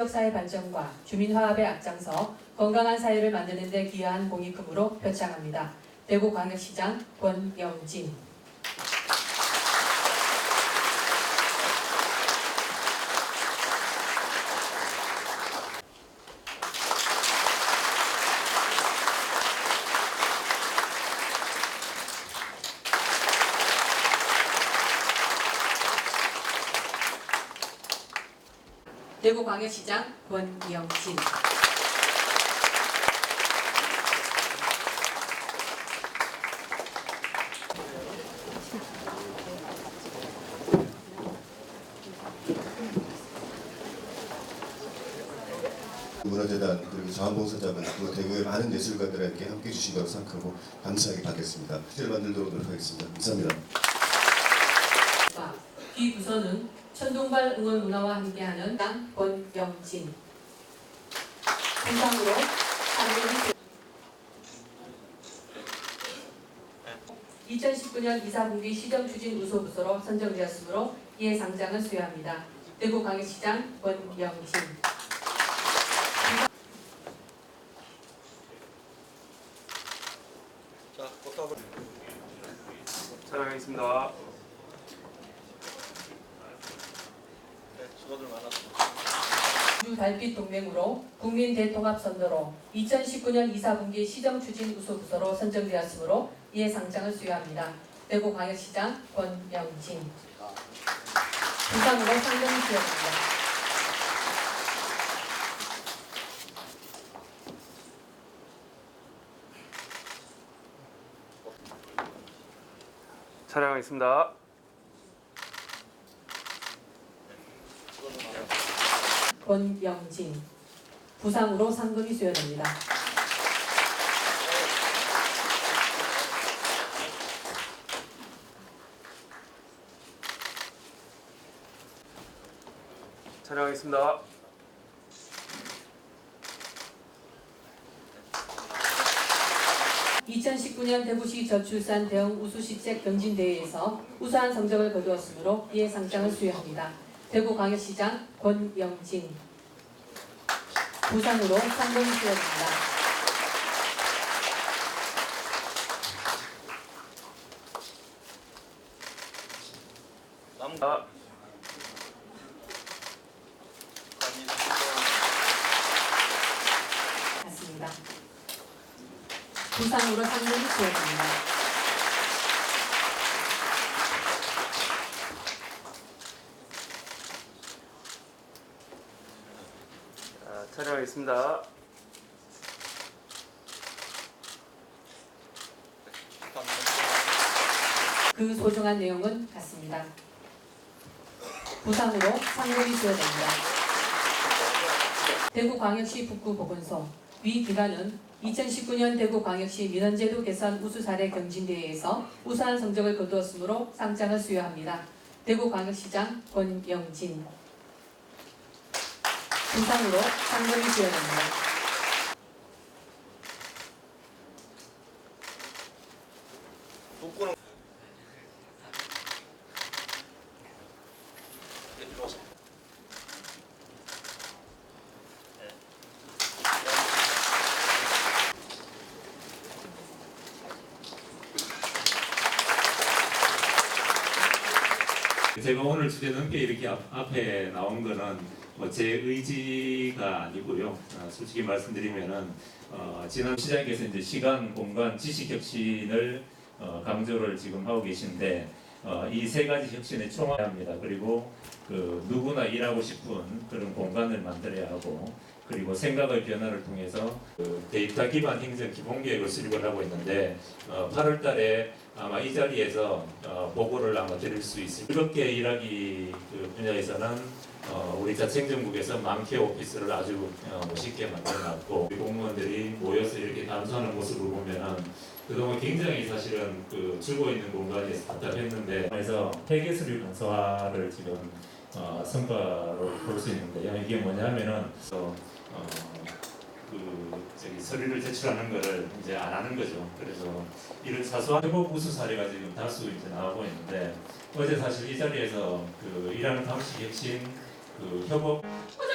지역사회 발전과 주민화합에 앞장서 건강한 사회를 만드는 데 기여한 크므로 표창합니다. 대구광역시장 권영진 대구광역시장 권영진 문화재단 그리고 자원봉사자분 그리고 대구의 많은 예술가들에게 함께해 주신다고 생각하고 감사하게 받겠습니다. 실제를 만들도록 노력하겠습니다. 감사합니다. 뒤 부서는 천동발 응원 문화와 함께하는 당 권영진 상금이 2019년 이사분기 시정추진 우소부서로 선정되었으므로 이에 상장을 수여합니다. 대구광역시장 권영진 자, 꽃다발. 촬영하겠습니다. 네, 수고들 많았습니다. 주 달빛 동맹으로 국민 대통합 선도로 2019년 이사분기 시정 추진 우소부서로 선정되었으므로 이에 상장을 수여합니다. 대구광역시장 권영진 부상으로 상금이 수여됩니다. 촬영하겠습니다. 수고들 많았습니다. 권영진 부상으로 상금이 수여됩니다. 촬영하겠습니다. (2019년) 대구시 저출산 대형 우수시책 경진대회에서 우수한 성적을 거두었으므로 이에 상장을 수여합니다. 대구광역시장 권영진 부상으로 아, 감사합니다. 부상으로 상금이 수여됩니다. 촬영하겠습니다. 그 소중한 내용은 같습니다. 부상으로 상금이 수여됩니다. 대구광역시 북구보건소 위 기관은 2019년 대구광역시 민원제도 개선 우수 사례 경진대회에서 우수한 성적을 거두었으므로 상장을 수여합니다. 대구광역시장 권영진 부상으로 상금이. 네. 제가 오늘 주제 넘게 이렇게 앞, 앞에 나온 거는 뭐 제 의지가 아니고요. 어, 솔직히 말씀드리면은 어, 지난 시장께서 이제 시간, 공간, 지식 혁신을 어, 강조를 지금 하고 계신데 어, 이 세 가지 혁신에 총합니다. 그리고 그 누구나 일하고 싶은 그런 공간을 만들어야 하고 그리고 생각의 변화를 통해서 그 데이터 기반 행정 기본 계획을 수립을 하고 있는데 어, 8월 달에 아마 이 자리에서 어, 보고를 아마 드릴 수 있을 즐겁게 일하기 그 분야에서는 어, 우리 자치행정국에서 만케 오피스를 아주 어, 멋있게 만들어놨고 공무원들이 모여서 이렇게 단수하는 모습을 보면은 그동안 굉장히 사실은 그 줄고 있는 공간이 답답했는데 그래서 회계수립 간소화를 지금 어, 성과로 볼 수 있는데요. 이게 뭐냐면은 어, 어, 서류를 제출하는 거를 이제 안 하는 거죠. 그래서 이런 사소한 협업 우수 사례가 지금 다수 이제 나오고 있는데 어제 사실 이 자리에서 그 일하는 방식 핵심 그 협업 포장을